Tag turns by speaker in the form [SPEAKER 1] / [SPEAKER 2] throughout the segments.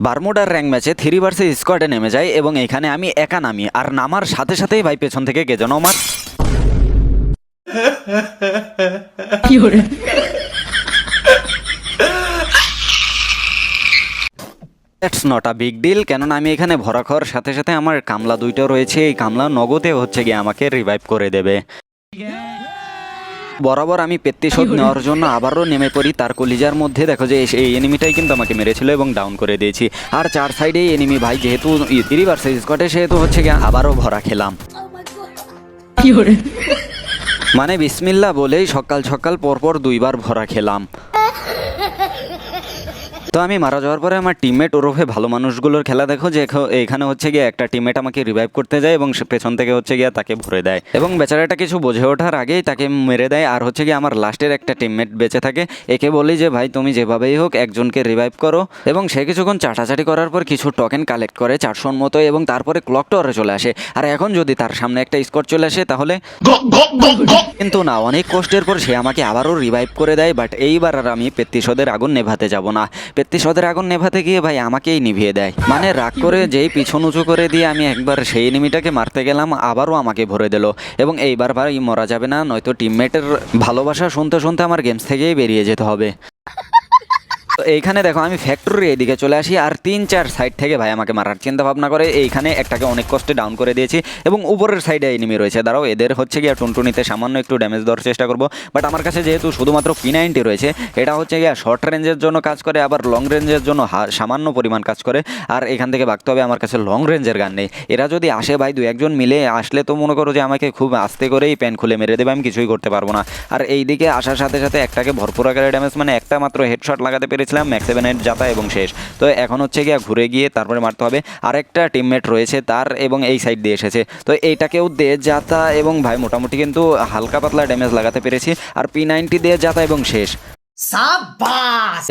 [SPEAKER 1] বারমুডার rank ম্যাচে three versus স্কোয়াডে নেমে যায় এবং এখানে আমি একা নামি আর নামার সাথে সাথেই ভাই পেছন থেকে কে যেন আমার that's not a big deal কেননা আমি এখানে ভরা খাওয়ার সাথে সাথে আমার কামলা দুইটা রয়েছে এই কামলা নগদে হচ্ছে গিয়ে আমাকে রিভাইভ করে দেবে। বরাবর আমি পেত্তিশোধ নেওয়ার জন্য আবারও নেমে পড়ি তার কলিজার মধ্যে। দেখো যে এই এনিমিটাই কিন্তু আমাকে মেরেছিল এবং ডাউন করে দিয়েছি। আর চার সাইডে এনিমি ভাই যেহেতু থ্রি ভার্সেস স্কোয়াডে সেহেতু হচ্ছে গিয়ে আবারও ভরা খেলাম। মানে বিসমিল্লা বলেই সকাল সকাল পরপর দুইবার ভরা খেলাম। তো আমি মারা যাওয়ার পরে আমার টিমমেট ওরফে ভালো মানুষগুলোর খেলা দেখো, যে এখানে হচ্ছে গিয়ে একটা টিমমেট আমাকে রিভাইভ করতে যায় এবং পেছন থেকে হচ্ছে গিয়ে তাকে ভরে দেয়। এবং বেচারাটা কিছু বোঝে ওঠার আগেই তাকে মেরে দেয় আর হচ্ছে গিয়ে আমার লাস্টের একটা টিমমেট বেঁচে থাকে। একে বলি যে, ভাই, তুমি যেভাবেই হোক একজনকে রিভাইভ করো। এবং সে কিছুক্ষণ চাটাচাটি করার পর কিছু টোকেন কালেক্ট করে চারশোর মতো এবং তারপরে ক্লক টাওয়ারে চলে আসে। আর এখন যদি তার সামনে একটা স্কোর চলে আসে, তাহলে কিন্তু না, অনেক কষ্টের পর সে আমাকে আবারও রিভাইভ করে দেয় বাট এইবার আর আমি পেত্তিসদের আগুন নেভাতে যাব না। পেত্তিসদের আগুন নেভাতে গিয়ে ভাই আমাকেই নিভিয়ে দেয়। মানে রাগ করে যেই পিছন উঁচু করে দিয়ে আমি একবার সেই এনিমিটাকে মারতে গেলাম, আবারও আমাকে ভরে দিল। এবং এইবার ভাই মরা যাবে না, নয়তো টিমমেটের ভালোবাসা শুনতে শুনতে আমার গেমস থেকেই বেরিয়ে যেতে হবে। তো এইখানে দেখো, আমি ফ্যাক্টরি এদিকে চলে আসি আর তিন চার সাইড থেকে ভাই আমাকে মারার চিন্তা ভাবনা করে। এইখানে একটাকে অনেক কষ্টে ডাউন করে দিয়েছি এবং উপরের সাইডে এনিমি রয়েছে। দাঁড়াও, এদের হচ্ছে গিয়ে টুনটুনিতে সামান্য একটু ড্যামেজ দেওয়ার চেষ্টা করব। বাট আমার কাছে যেহেতু শুধুমাত্র পি নাইনটি রয়েছে, এটা হচ্ছে গিয়ে শর্ট রেঞ্জের জন্য কাজ করে, আবার লং রেঞ্জের জন্য সামান্য পরিমাণ কাজ করে। আর এখান থেকে ভাগতে হবে আমার কাছে লং রেঞ্জের গান নেই। এরা যদি আসে ভাই দু একজন মিলে, আসলে তো মনে করো যে আমাকে খুব আস্তে করেই প্যান খুলে মেরে দেবে, আমি কিছুই করতে পারব না। আর এই দিকে আসার সাথে সাথে একটাকে ভরপুর আকারে ড্যামেজ মানে একটা মাত্র হেডশট লাগাতে পেরেছিলাম ম্যাক্স সেভেনের যাতা এবং শেষ। তো এখন হচ্ছে গিয়ে ঘুরে গিয়ে তারপরে মারতে হবে। আরেকটা টিমমেট রয়েছে তার এবং এই সাইড দিয়ে এসেছে। তো এইটাকেও দিয়ে যাতা এবং ভাই মোটামুটি কিন্তু হালকা পাতলা ড্যামেজ লাগাতে পেরেছি। আর পি নাইনটি দিয়ে যাতা এবং শেষ।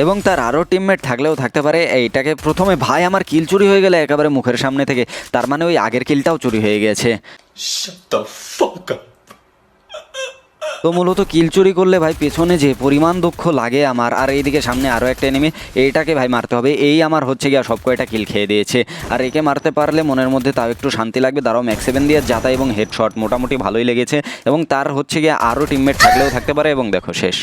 [SPEAKER 1] এবং তার আরও টিমমেট থাকলেও থাকতে পারে। এইটাকে প্রথমে ভাই আমার কিল চুরি হয়ে গেলে একেবারে মুখের সামনে থেকে। তার মানে ওই আগের কিলটাও চুরি হয়ে গেছে। তো মূলত কিল চুরি করলে ভাই পেছনে যে পরিমাণ দুঃখ লাগে আমার, আর এইদিকে সামনে আরও একটা এনিমি এইটাকে ভাই মারতে হবে। এই আমার হচ্ছে গিয়া সব কয়টা কিল খেয়ে দিয়েছে। আর একে মারতে পারলে মনের মধ্যে তাও একটু শান্তি লাগবে। দাঁড়াও ম্যাক্স সেভেন দিয়ে যাতা এবং হেডশট মোটামুটি ভালোই লেগেছে। এবং তার হচ্ছে গিয়ে আরও টিমমেট থাকলেও থাকতে পারে এবং দেখো শেষ।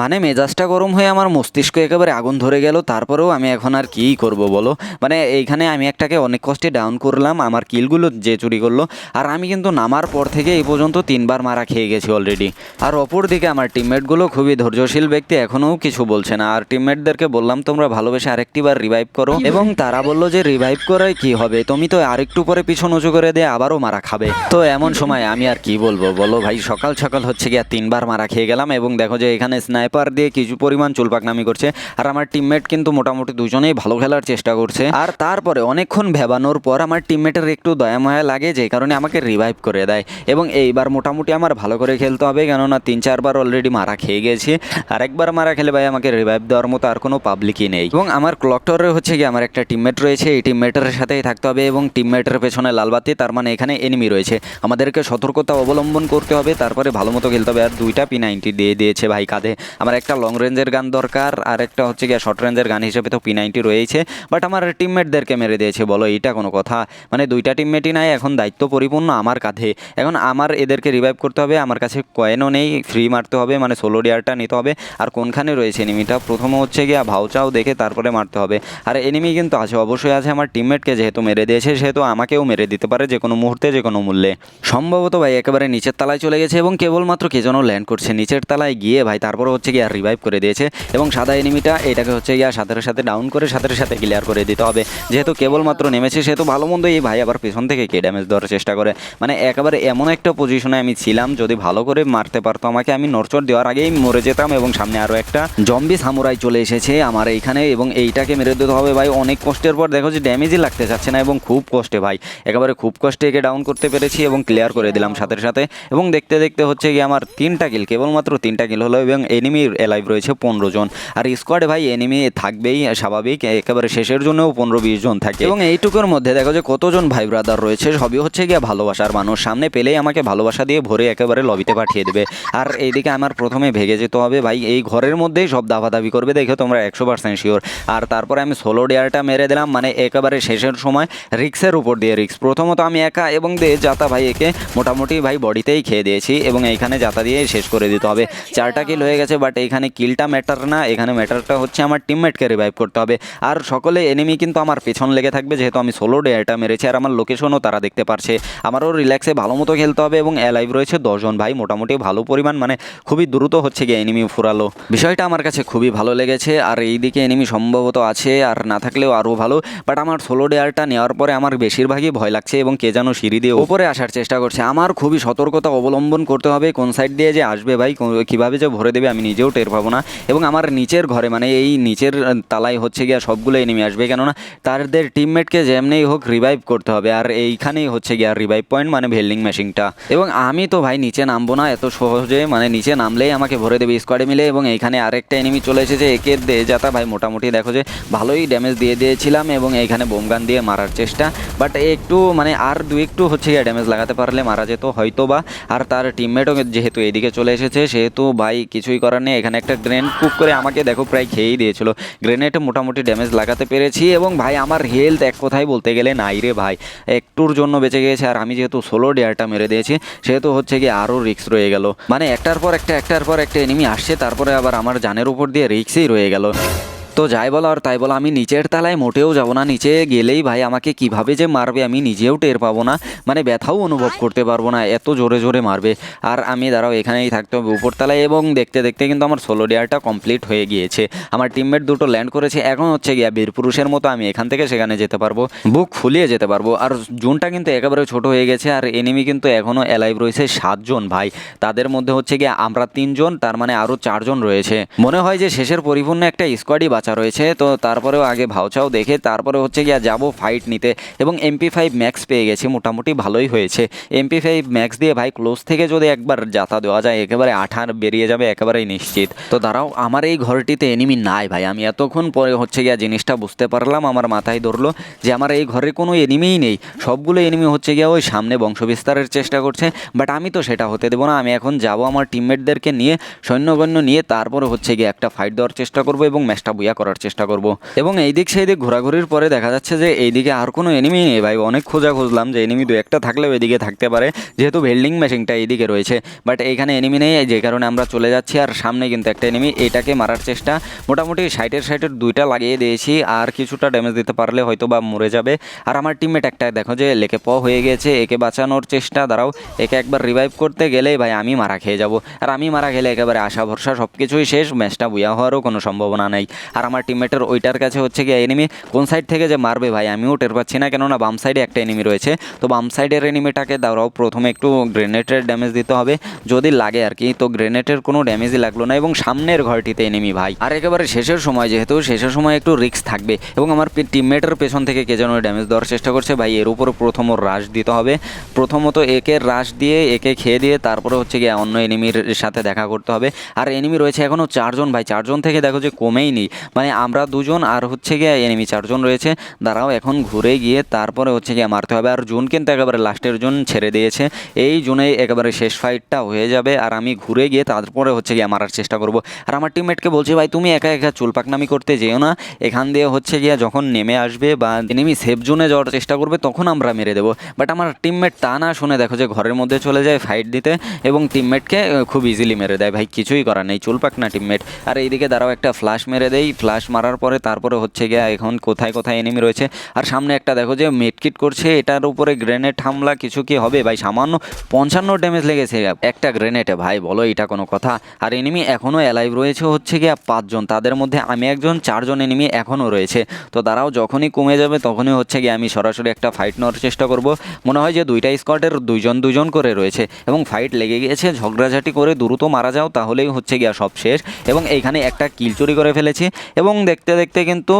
[SPEAKER 1] মানে মেজাজটা গরম হয়ে আমার মস্তিষ্ক একেবারে আগুন ধরে গেল তারপরেও আমি এখন আর কী করব বলো? মানে এইখানে আমি একটাকে অনেক কষ্টে ডাউন করলাম আমার কিলগুলো যে চুরি করল আর আমি কিন্তু নামার পর থেকে এই পর্যন্ত তিনবার মারা খেয়ে গেছি অলরেডি আর অপর দিকে আমার টিমমেটগুলো খুবই ধৈর্যশীল ব্যক্তি এখনও কিছু বলছে না। আর টিমমেটদেরকে বললাম তোমরা ভালোবেসে আরেকটি বার রিভাইভ করো এবং তারা বলল যে রিভাইভ করায় কি হবে? তুমি তো আরেকটু পরে পিছন উঁচু করে দিয়ে আবারও মারা খাবে। তো এমন সময় আমি আর কি বলব বলো ভাই সকাল সকাল হচ্ছে গিয়ে তিনবার মারা খেয়ে গেলাম এবং দেখো যে এখানে স্নাইপার দিয়ে কিছু পরিমাণ চুলপাকনামি করছে। আর আমার টিমমেট কিন্তু মোটামুটি দুজনেই ভালো খেলার চেষ্টা করছে। আর তারপরে অনেকক্ষণ ভেবানোর পর আমার টিমমেটের একটু দয়া মায়া লাগে যে কারণে আমাকে রিভাইভ করে দেয়। এবং এইবার মোটামুটি আমার ভালো করে খেলতে হবে, কেননা তিন চারবার অলরেডি মারা খেয়ে গেছি। আর একবার মারা খেলে ভাই, আমাকে রিভাইভ দেওয়ার মতো আর কোনো পাবলিকই নেই। এবং আমার ক্লক ক্লকটরে হচ্ছে কি আমার একটা টিমমেট রয়েছে, এই টিমমেটের সাথেই থাকতে হবে এবং টিমমেটের পেছনে লালবাতি তার মানে এখানে এনিমি রয়েছে। আমাদেরকে সতর্কতা অবলম্বন করতে হবে, তারপরে ভালো মতো খেলতে হবে। আর দুইটা পি নাইনটি দিয়ে দিয়েছে ভাই কাঁধে। আমার একটা লং রেঞ্জের গান দরকার, আর একটা হচ্ছে গিয়ে শর্ট রেঞ্জের গান হিসেবে তো পি নাইনটি রয়েছে বাট আমার টিমমেটদেরকে মেরে দিয়েছে, বলো এইটা কোনো কথা? মানে দুইটা টিমমেটই নাই, এখন দায়িত্ব পরিপূর্ণ আমার কাঁধে। এখন আমার এদেরকে রিভাইভ করতে হবে, আমার কাছে কয়েনও নেই ফ্রি মারতে হবে মানে সোলো ডিয়ারটা নিতে হবে, আর কোনখানে রয়েছে এনিমিটা প্রথমে হচ্ছে গিয়ে ভাউচাও দেখে তারপরে মারতে হবে। আর এনিমি কিন্তু আছে, অবশ্যই আছে আমার টিমমেটকে যেহেতু মেরে দিয়েছে, সেহেতু আমাকেও মেরে দিতে পারে যে কোনো মুহূর্তে, যে কোনো মূল্যে। সম্ভবত ভাই একেবারে নিচের তলায় চলে গেছে এবং কেবলমাত্র কে যেন ল্যান্ড করছে, নিচের তলায় গিয়ে ভাই, তারপর হচ্ছে গিয়ে রিভাইভ করে দিয়েছে এবং সাদা এনিমিটা এটাকে হচ্ছে গিয়ে সাথে সাথে ডাউন করে সাথে সাথে ক্লিয়ার করে দিতে হবে। যেহেতু কেবলমাত্র নেমেছে, সেহেতু ভালো মন্দ এই ভাই আবার পেছন থেকে কে ড্যামেজ দেওয়ার চেষ্টা করে। মানে একেবারে এমন একটা পজিশনে আমি ছিলাম, যদি ভালো করে মারতে পারতো আমাকে, আমি নরচর দেওয়ার আগেই মরে যেতাম এবং সামনে আরও একটা জম্বি সামুরাই চলে এসেছে আমার এইখানে এবং এইটাকে মেরে দিতে হবে ভাই। অনেক কষ্টের পর দেখো যে ড্যামেজই লাগতে চাচ্ছে না এবং খুব কষ্টে ভাই। একেবারে খুব কষ্টে একে ডাউন করতে পেরেছি এবং ক্লিয়ার করে দিলাম সাথে সাথে এবং দেখতে দেখতে হচ্ছে গিয়ে আমার তিনটা কিল কেবলমাত্র তিনটা কিল হলো এবং এনিমি এনিমি এলাইভ রয়েছে পনেরো জন। আর স্কোয়াডে ভাই এনিমি থাকবেই স্বাভাবিক একেবারে শেষের জন্যও পনেরো বিশ জন থাকে। এবং এইটুকুর মধ্যে দেখো যে কতজন ভাই ব্রাদার রয়েছে সবই হচ্ছে গিয়ে ভালোবাসার মানুষ। সামনে পেলেই আমাকে ভালোবাসা দিয়ে ভরে একেবারে লবিতে পাঠিয়ে দেবে। আর এইদিকে আমার প্রথমে ভেগে যেতে হবে ভাই এই ঘরের মধ্যেই সব দাবাদাবি করবে দেখো তোমরা একশো পার্সেন্ট শিওর আর তারপরে আমি সোলো ডেয়ারটা মেরে দিলাম মানে একেবারে শেষের সময় রিক্সের উপর দিয়ে রিক্স প্রথমত আমি একা এবং দে যাতা ভাই একে মোটামুটি ভাই বডিতেই খেয়ে দিয়েছি এবং এইখানে যাতা দিয়ে শেষ করে দিতে হবে। চারটা কিল হয়ে গেছে বাট এইখানে কিলটা ম্যাটার না। এখানে ম্যাটারটা হচ্ছে আমার টিমমেটকে রিভাইভ করতে হবে। আর সকলে এনিমি কিন্তু আমার পেছন লেগে থাকবে, যেহেতু আমি সোলো ডেয়ারটা মেরেছি, আর আমার লোকেশনও তারা দেখতে পারছে। আমারও রিল্যাক্সে ভালো মতো খেলতে হবে এবং অ্যালাইভ রয়েছে দশজন। ভাই, মোটামুটি ভালো পরিমাণ মানে খুবই দ্রুত হচ্ছে গিয়ে এনিমি ফুরালো। বিষয়টা আমার কাছে খুবই ভালো লেগেছে, আর এই দিকে এনিমি সম্ভবত আছে, আর না থাকলেও আরও ভালো। বাট আমার সোলো ডেয়ারটা নেওয়ার পরে আমার বেশিরভাগই ভয় লাগছে এবং কে যেন সিঁড়ি দিয়ে ওপরে আসার চেষ্টা করছে। আমার খুবই সতর্কতা অবলম্বন করতে হবে, কোন সাইড দিয়ে যে আসবে ভাই কীভাবে যে ভরে দেবে আমি নিজেও টের পাবো না। এবং আমার নিচের ঘরে মানে এই নিচের তালায় হচ্ছে গিয়া সবগুলো এনিমি আসবে। কেননা তাদের টিমমেটকে যেমনিই হোক রিভাইভ করতে হবে। আর এইখানেই হচ্ছে গিয়া রিভাইভ পয়েন্ট মানে ভেল্ডিং মেশিনটা এবং আমি তো ভাই নিচে নামবো না, এত সহজে মানে নিচে নামলেই আমাকে ভরে দেবে স্কোয়াডে মিলে। এবং এইখানে আরেকটা এনিমি চলে এসেছে, একে দে যাতা। ভাই মোটামুটি দেখো যে ভালোই ড্যামেজ দিয়ে দিয়েছিলাম এবং এইখানে বোমগান দিয়ে মারার চেষ্টা। বাট একটু মানে আর দু একটু হচ্ছে গিয়ে ড্যামেজ লাগাতে পারলে মারা যেত হয়তো বা আর তার টিমমেটও যেহেতু এইদিকে চলে এসেছে, সেহেতু ভাই কিছুই করার নেই। এখানে একটা গ্রেন কুক করে আমাকে দেখো প্রায় খেয়েই দিয়েছিল। গ্রেনেডে মোটামুটি ড্যামেজ লাগাতে পেরেছি এবং ভাই আমার হেলথ এক কথায় বলতে গেলে নাই রে ভাই। একটুর জন্য বেঁচে গেছে আর আমি যেহেতু সোলো ডেয়ারটা মেরে দিয়েছি, সেহেতু হচ্ছে কি আরও রিক্স রয়ে গেল। মানে একটার পর একটা, একটার পর একটা এনিমি আসছে, তারপরে আবার আমার জানের উপর দিয়ে রিক্সই রয়ে গেল। তো যাই বলো আর তাই বলো আমি নিচের তালায় মোটেও যাব না। নিচে গেলেই ভাই আমাকে কীভাবে যে মারবে আমি নিজেও টের পাবো না। মানে ব্যথাও অনুভব করতে পারব না এত জোরে জোরে মারবে। আর আমি দাঁড়াও এখানেই থাকতে হবে উপরতলায় এবং দেখতে দেখতে কিন্তু আমার সোলো ডেয়ারটা কমপ্লিট হয়ে গিয়েছে। আমার টিমমেট দুটো ল্যান্ড করেছে এখন হচ্ছে গিয়া বীর পুরুষের মতো আমি এখান থেকে সেখানে যেতে পারব বুক ফুলিয়ে যেতে পারব। আর জোনটা কিন্তু একেবারে ছোট হয়ে গেছে আর এনিমি কিন্তু এখনও অ্যালাইভ রয়েছে সাতজন ভাই। তাদের মধ্যে হচ্ছে গিয়ে আমরা তিনজন তার মানে আরও চারজন রয়েছে। মনে হয় যে শেষের পরিপূর্ণ একটা স্কোয়াডই বাঁচা রয়েছে, তো তারপরেও আগে ভাউচাও দেখে তারপরে হচ্ছে গিয়া যাব ফাইট নিতে। এবং এমপি ফাইভ ম্যাক্স পেয়ে গেছি, মোটামুটি ভালোই হয়েছে। এমপি ফাইভ ম্যাক্স দিয়ে ভাই ক্লোজ থেকে যদি একবার যাতা দেওয়া যায়, একেবারে আঠার বেরিয়ে যাবে, একেবারেই নিশ্চিত। তো দাঁড়াও, আমার এই ঘরটিতে এনিমি নাই ভাই। আমি এতক্ষণ পরে হচ্ছে গিয়া জিনিসটা বুঝতে পারলাম, আমার মাথায় ধরলো যে আমার এই ঘরে কোনো এনিমিই নেই। সবগুলো এনিমি হচ্ছে গিয়া ওই সামনে বংশবিস্তারের চেষ্টা করছে বাট আমি তো সেটা হতে দেবো না। আমি এখন যাব আমার টিমমেটদেরকে নিয়ে, সৈন্যগণ্য নিয়ে, তারপরে হচ্ছে গিয়ে একটা ফাইট দেওয়ার চেষ্টা করব এবং ম্যাচটা বুয়া করার চেষ্টা করব। এবং এই দিক সেই দিক ঘোরাঘুরির পরে দেখা যাচ্ছে যে এইদিকে আর কোনো এনিমি নেই ভাই। অনেক খোঁজা খুঁজলাম যে এনিমি দু একটা থাকলেও এদিকে থাকতে পারে। যেহেতু ভেল্ডিং মেশিনটা এইদিকে রয়েছে। বাট এইখানে এনিমি নেই। যে কারণে আমরা চলে যাচ্ছি আর সামনে কিন্তু একটা এনিমি এটাকে মারার চেষ্টা। মোটামুটি সাইটের সাইটের দুইটা লাগিয়ে দিয়েছি। আর কিছুটা ড্যামেজ দিতে পারলে হয়তো বা মরে যাবে। আর আমার টিমমেট একটা দেখো যে লেকে প হয়ে গেছে একে বাঁচানোর চেষ্টা, দাঁড়াও। একে একবার রিভাইভ করতে গেলেই ভাই আমি মারা খেয়ে যাব। আর আমি মারা গেলে একেবারে আশা ভরসা সব কিছুই শেষ ম্যাচটা বুয়া হওয়ারও কোনো সম্ভাবনা নেই। আর আমার টিমমেটের ওইটার কাছে হচ্ছে গিয়ে এনিমি কোন সাইড থেকে যে মারবে ভাই? আমিও টের পাচ্ছি না, কেননা বাম সাইডে একটা এনিমি রয়েছে। তো বাম সাইডের এনিমিটাকে দাঁড়াও, প্রথমে একটু গ্রেনেডের ড্যামেজ দিতে হবে। যদি লাগে আর কি, তো গ্রেনেডের কোনো ড্যামেজই লাগল না এবং সামনের ঘরটিতে এনিমি ভাই। আর একেবারে শেষের সময় যেহেতু, শেষের সময় একটু রিস্ক থাকবে এবং আমার টিমমেটের পেছন থেকে কে যেন ড্যামেজ দেওয়ার চেষ্টা করছে ভাই, এর উপর প্রথম রাশ দিতে হবে। প্রথমত একে রাশ দিয়ে, একে খেয়ে দিয়ে, তারপরে হচ্ছে গিয়ে অন্য এনিমির সাথে দেখা করতে হবে। আর এনিমি রয়েছে এখনও চারজন ভাই, চারজন থেকে দেখো যে কমেই নেই। মানে আমরা দুজন আর হচ্ছে গিয়ে এনিমি চারজন রয়েছে। দাঁড়াও, এখন ঘুরে গিয়ে তারপরে হচ্ছে গিয়ে মারতে হবে। আর জুন কিন্তু একেবারে লাস্টের জুন ছেড়ে দিয়েছে। এই জুনে একেবারে শেষ ফাইটটা হয়ে যাবে। আর আমি ঘুরে গিয়ে তারপরে হচ্ছে গিয়ে মারার চেষ্টা করব। আর আমার টিমমেটকে বলছি, ভাই, তুমি একা একা চুলপাকনামি করতে যেও না। এখান দিয়ে হচ্ছে গিয়ে যখন নেমে আসবে বা এনিমি সেফ জোনে যাওয়ার চেষ্টা করবে, তখন আমরা মেরে দেবো। বাট আমার টিমমেট তা না শুনে দেখো যে ঘরের মধ্যে চলে যায় ফাইট দিতে এবং টিমমেটকে খুব ইজিলি মেরে দেয়। ভাই, কিছুই করার নেই। চুলপাক না টিমমেট আর এইদিকে দাঁড়াও, একটা ফ্লাশ মেরে দেই। ফ্লাশ মারার পরে তারপরে হচ্ছে গিয়ে এখন কোথায় কোথায় এনিমি রয়েছে। আর সামনে একটা দেখো যে মেটকিট করছে, এটার উপরে গ্রেনেড হামলা, কিছু কি হবে? ভাই, সামান্য পঞ্চান্ন ড্যামেজ লেগেছে। একটা গ্রেনেডে ভাই, বলো, এটা কোনো কথা? আর এনিমি এখনও অ্যালাইভ রয়েছে হচ্ছে গিয়ে পাঁচজন। তাদের মধ্যে আমি একজন, চারজন এনিমি এখনও রয়েছে। তো তারাও যখনই কমে যাবে, তখনই হচ্ছে গিয়ে আমি সরাসরি একটা ফাইট নেওয়ার চেষ্টা করব। মনে হয় যে দুইটা স্কোয়াডের দুইজন দুজন করে রয়েছে। এবং ফাইট লেগে গিয়েছে, ঝগড়াঝাটি করে দ্রুত মারা যাও, তাহলেই হচ্ছে গিয়া সব শেষ। এবং এইখানে একটা কিল চুরি করে ফেলেছি। এবং দেখতে দেখতে কিন্তু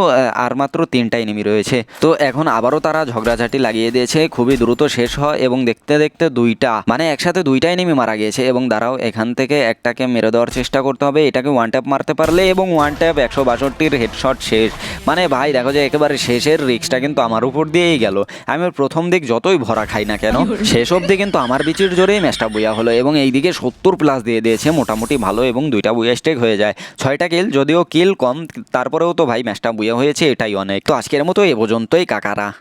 [SPEAKER 1] আর মাত্র তিনটা এনিমি রয়েছে। তো এখন আবারও তারা ঝগড়াঝাটি লাগিয়ে দিয়েছে খুবই দ্রুত শেষ হয় এবং দেখতে দেখতে দুইটা মানে একসাথে দুইটা এনিমি মারা গিয়েছে এবং দাঁড়াও এখান থেকে একটাকে মেরে দেওয়ার চেষ্টা করতে হবে এটাকে ওয়ান ট্যাপ মারতে পারলে এবং ওয়ান ট্যাপ একশো বাষট্টির হেডশট শেষ। মানে ভাই দেখো যে একেবারে শেষের রিক্সটা কিন্তু আমার উপর দিয়েই গেল। আমি প্রথম দিক যতই ভরা খাই না কেন শেষ অবধি কিন্তু আমার বিচির জোরেই ম্যাচটা বইয়া হলো এবং এইদিকে সত্তর প্লাস দিয়ে দিয়েছে মোটামুটি ভালো এবং দুইটা বুয়া স্টেক হয়ে যায়। ছয়টা কিল যদিও কিল কম তারপরেও তো ভাই ম্যাচটা বুয়ে হয়েছে এটাই অনেক। তো আজকের মতো এ পর্যন্তই কাকারা।